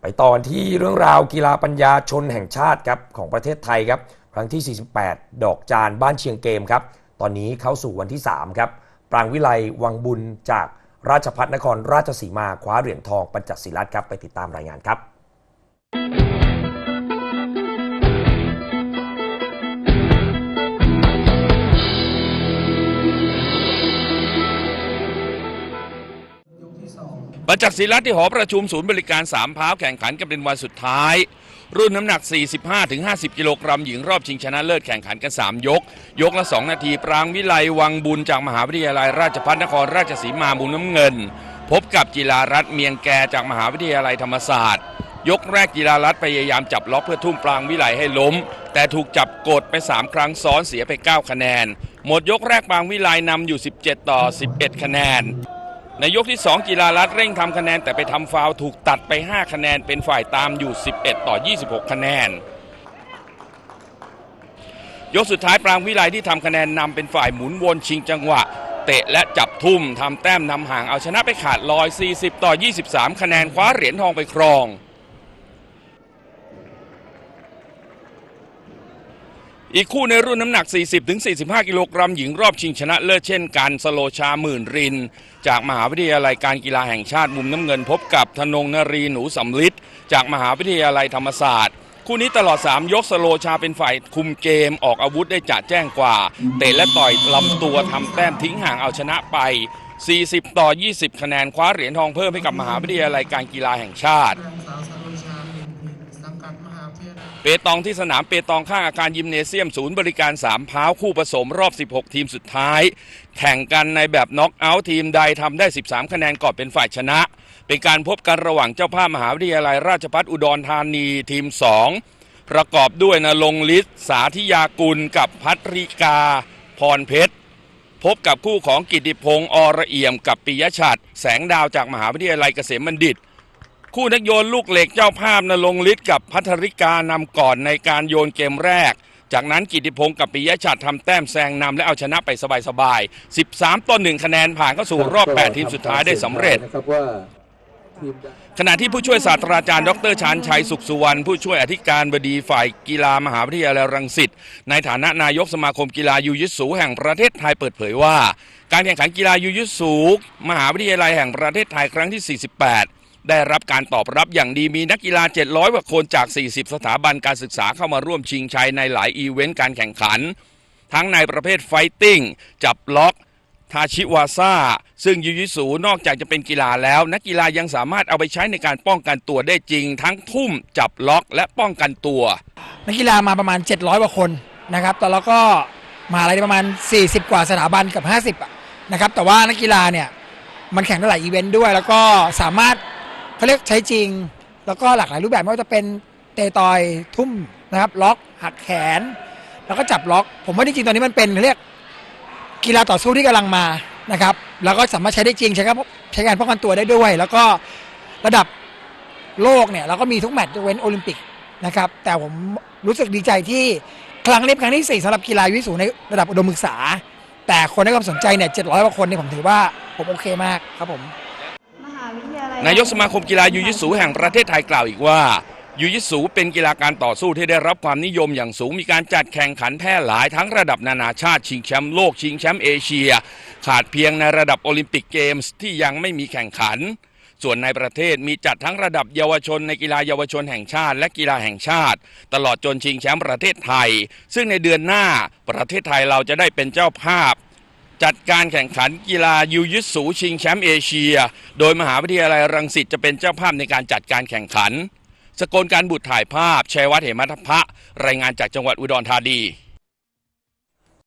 ไปตอนที่เรื่องราวกีฬาปัญญาชนแห่งชาติครับของประเทศไทยครับครั้งที่ 48 ดอกจานบ้านเชียงเกมครับ ตอนนี้เข้าสู่วันที่ 3 ครับ ปรางวิไลวังบุญจากราชพัฒนครราชสีมาคว้าเหรียญทองปัญจศิลัดครับ ไปติดตามรายงานครับ ประจักษ์ศิลป์ที่หอประชุมศูนย์บริการสามพาวแข่งขันกันเป็นวันสุดท้าย รุ่นน้ำหนัก 45-50 กิโลกรัมหญิงรอบชิงชนะเลิศแข่งขันกัน 3 ยก ยกละ 2 นาที ปรางวิไลวังบุญจากมหาวิทยาลัยราชภัฏนครราชสีมามุมน้ำเงิน พบกับจิลารัตน์เมียงแกจากมหาวิทยาลัยธรรมศาสตร์ ยกแรกจิลารัตน์พยายามจับล็อกเพื่อทุ่มปรางวิไลให้ล้ม แต่ถูกจับกดไป 3 ครั้งซ้อนเสียไป 9 คะแนน หมดยกแรกปรางวิไลนำอยู่ 17 ต่อ 11 คะแนน ในยกที่ 2 กีฬารัฐเร่งทำคะแนนแต่ไปทำฟาวถูกตัดไป 5 คะแนนเป็นฝ่ายตามอยู่ 11 ต่อ 26 คะแนน ยกสุดท้ายปรางวิไลที่ทำคะแนนนำเป็นฝ่ายหมุนวนชิงจังหวะ เตะและจับทุ่มทำแต้มนำห่างเอาชนะไปขาดลอย 40 ต่อ 23 คะแนนคว้าเหรียญทองไปครอง อีกคู่ในรุ่นน้ำหนัก 40-45 กิโลกรัมหญิงรอบชิงชนะเลิศเช่นกันสโลชาหมื่นริน จากมหาวิทยาลัยการกีฬาแห่งชาติมุมน้ำเงินพบกับธนงนรีหนูสำลิดจากมหาวิทยาลัยธรรมศาสตร์ คู่นี้ตลอด 3 ยกสโลชาเป็นฝ่ายคุมเกมออกอาวุธได้จะแจ้งกว่า เตะและต่อยลำตัวทำแต้มทิ้งห่างเอาชนะไป 40 ต่อ 20 คะแนนคว้าเหรียญทองเพิ่มให้กับมหาวิทยาลัยการกีฬาแห่งชาติ กัดมหาวิทยาลัยเปตองที่สนามเปตองข้างอาคารยิมเนเซียมศูนย์บริการสามพร้าวคู่ผสมรอบ 16 ทีมสุดท้าย แข่งกันในแบบน็อกเอาท์ทีมใดทำได้ 13 คะแนนก่อนเป็นฝ่ายชนะ เป็นการพบกันระหว่างเจ้าภาพมหาวิทยาลัยราชภัฏอุดรธานีทีม 2 ประกอบด้วยนรงฤทธิ์สาธิยากุลกับพัทริกา พรเพชรพบกับคู่ของกิติพงศ์อระเอี่ยม กับปิยชัดแสงดาวจากมหาวิทยาลัยเกษมบัณฑิต คู่นักโยนลูกเหล็กเจ้าภาพนรงค์ฤทธิ์กับพัทริกานำก่อนในการโยนเกมแรก จากนั้นกิติพงศ์กับปิยชัดทำแต้มแซงนำและเอาชนะไปสบายๆ 13ต่อ1คะแนนผ่านเข้าสู่รอบ 8 ทีมสุดท้ายได้สำเร็จนะครับว่าทีมใดขณะที่ผู้ช่วยศาสตราจารย์ ดรชานชัยสุขสุวรรณผู้ช่วยอธิการบดีฝ่ายกีฬามหาวิทยาลัยรังสิตในฐานะนายกสมาคมกีฬายูยิสูแห่งประเทศไทยเปิดเผยว่า การแข่งขันกีฬายูยิสูมหาวิทยาลัยแห่งประเทศไทยครั้งที่ 48 ได้รับการตอบรับอย่างดีมีนักกีฬา 700กว่าคนจาก 40 สถาบันการศึกษาเข้ามาร่วมชิงชัยในหลายอีเวนต์การแข่งขัน ทั้งในประเภทไฟติ้ง จับล็อก ทาชิวาซาซึ่งยูยิสูนอกจากจะเป็นกีฬาแล้ว นักกีฬายังสามารถเอาไปใช้ในการป้องกันตัวได้จริง ทั้งทุ่ม จับล็อกและป้องกันตัว นักกีฬามาประมาณ 700กว่าคนนะครับแต่เราก็มาอะไรประมาณ 40 กว่าสถาบันกับ 50นะครับแต่ว่านักกีฬาเนี่ยมันแข่งได้หลายอีเวนต์ด้วย แล้วก็สามารถ เขาเรียกใช้จริง แล้วก็หลากหลายรูปแบบไม่ว่าจะเป็นเตะต่อยทุ่มนะครับล็อกหักแขน แล้วก็จับล็อก ผมว่าจริงๆตอนนี้มันเป็นเขาเรียกกีฬาต่อสู้ที่กำลังมานะครับแล้วก็สามารถใช้ได้จริงใช้การใช้การป้องกันตัวได้ด้วย แล้วก็ระดับโลกเนี่ยเราก็มีทุกแมตช์ยกเว้นโอลิมปิกนะครับแต่ผมรู้สึกดีใจที่ครั้งนี้เป็นครั้งที่ 4สำหรับกีฬาวิสูในระดับอุดมศึกษา แต่คนให้ความสนใจเนี่ย700กว่าคนเนี่ยผมถือว่าผมโอเคมากครับผม นายกสมาคมกีฬายูยิสูแห่งประเทศไทยกล่าวอีกว่ายูยิสูเป็นกีฬาการต่อสู้ที่ได้รับความนิยมอย่างสูงมีการจัดแข่งขันแพร่หลายทั้งระดับนานาชาติชิงแชมป์โลกชิงแชมป์เอเชีย ขาดเพียงในระดับโอลิมปิกเกมส์ที่ยังไม่มีแข่งขัน ส่วนในประเทศมีจัดทั้งระดับเยาวชนในกีฬาเยาวชนแห่งชาติ และกีฬาแห่งชาติ ตลอดจนชิงแชมป์ประเทศไทย ซึ่งในเดือนหน้าประเทศไทยเราจะได้เป็นเจ้าภาพ จัดการแข่งขันกีฬายูยิสูชิงแชมป์เอเชีย โดยมหาวิทยาลัยรังสิตจะเป็นเจ้าภาพในการจัดการแข่งขัน สกลการบุตรถ่ายภาพชัยวัฒน์เหมทัพพะ รายงานจากจังหวัดอุดรธานี